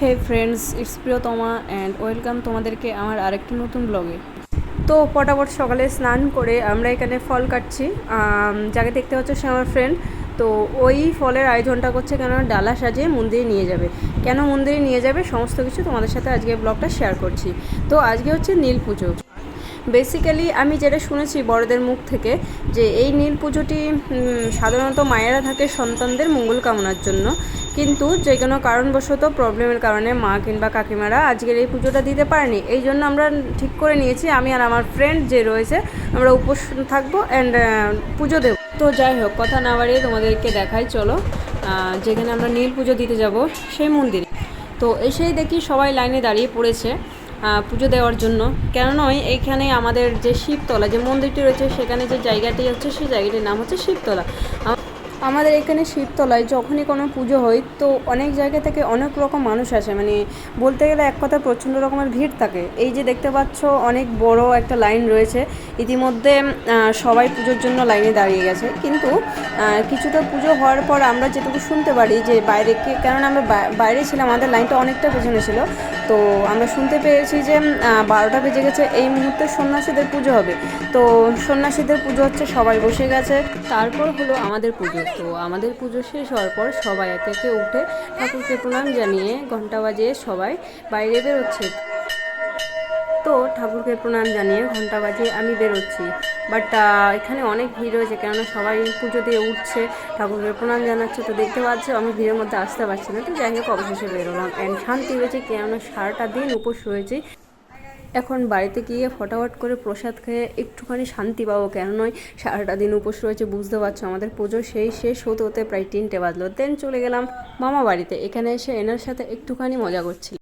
Hey friends it's Priyatama and welcome তোমাদেরকে আমার আরেকটি নতুন ব্লগে তো পটাপট সকালে স্নান করে আমরা এখানে ফল কাটছি। যাকে দেখতে পাচ্ছ সে আমার ফ্রেন্ড তো ওই ফলের আয়োজনটা করছে কেন? ডালা সাজিয়ে মন্দিরে নিয়ে যাবে। কেন মন্দিরে নিয়ে যাবে? সমস্ত কিছু তোমাদের সাথে আজকে ব্লগটা শেয়ার করছি। তো আজকে হচ্ছে নীল পুজো। বেসিক্যালি আমি যেটা শুনেছি বড়দের মুখ থেকে, যে এই নীল পুজোটি সাধারণত মায়েরা থাকে সন্তানদের মঙ্গল কামনার জন্য। কিন্তু যে কোনো কারণবশত প্রবলেমের কারণে মা কিংবা কাকিমারা আজকের এই পুজোটা দিতে পারেনি। এই জন্য আমরা ঠিক করে নিয়েছি, আমি আর আমার ফ্রেন্ড যে রয়েছে, আমরা উপোস থাকব অ্যান্ড পুজো দেবো। তো যাই হোক, কথা না বাড়িয়ে তোমাদেরকে দেখাই, চলো। যেখানে আমরা নীল পুজো দিতে যাব, সেই মন্দিরে। তো এসেই দেখি সবাই লাইনে দাঁড়িয়ে পড়েছে। পুজো দেওয়ার জন্য। কেন নয় এইখানে আমাদের যে শিবতলা, যে মন্দিরটি রয়েছে, সেখানে যে জায়গাটি হচ্ছে, সেই জায়গাটির নাম হচ্ছে শিবতলা। আমাদের এখানে শিবতলায় যখনই কোনো পুজো হয়, তো অনেক জায়গা থেকে অনেক রকম মানুষ আসে। মানে বলতে গেলে এক কথা, প্রচণ্ড রকমের ভিড় থাকে। এই যে দেখতে পাচ্ছ, অনেক বড় একটা লাইন রয়েছে। ইতিমধ্যে সবাই পুজোর জন্য লাইনে দাঁড়িয়ে গেছে। কিন্তু কিছুটা পুজো হওয়ার পর আমরা যেটুকু শুনতে পারি যে বাইরে কেননা আমরা বাইরে ছিলাম, আমাদের লাইনটা অনেকটা পেছনে ছিল। তো আমরা শুনতে পেয়েছি যে বারোটা বেজে গেছে, এই মুহূর্তে সন্ন্যাসীদের পুজো হবে। তো সন্ন্যাসীদের পুজো হচ্ছে সবাই বসে গেছে। তারপর হলো আমাদের পুজো। তো আমাদের পুজো শেষ হওয়ার পর সবাই একে একে উঠে ঠাকুরকে প্রণাম জানিয়ে ঘণ্টা বাজিয়ে সবাই বাইরে বেরোচ্ছে। তো ঠাকুরকে প্রণাম জানিয়ে ঘণ্টা বাজিয়ে আমি বেরোচ্ছি। বাট এখানে অনেক ভিড় হয়েছে কেননা সবাই পুজো দিয়ে উঠছে, ঠাকুরকে প্রণাম জানাচ্ছে। তো দেখতে পাচ্ছ, আমি ভিড়ের মধ্যে আসতে পারছি না। তো যাই হোক, অবশেষে বেরোলাম। অ্যান্ড শান্তি হয়েছে কেননা সারাটা দিন উপোস রয়েছে। এখন বাড়িতে গিয়ে ফটাফট করে প্রসাদ খেয়ে একটুখানি শান্তি পাবো কেন নয় সারাটা দিন উপোস রয়েছে, বুঝতে পারছ? আমাদের পুজো সেই শেষ হতে হতে প্রায় তিনটে বাজলো। দেন চলে গেলাম মামা বাড়িতে। এখানে এসে এনার সাথে একটুখানি মজা করছিলাম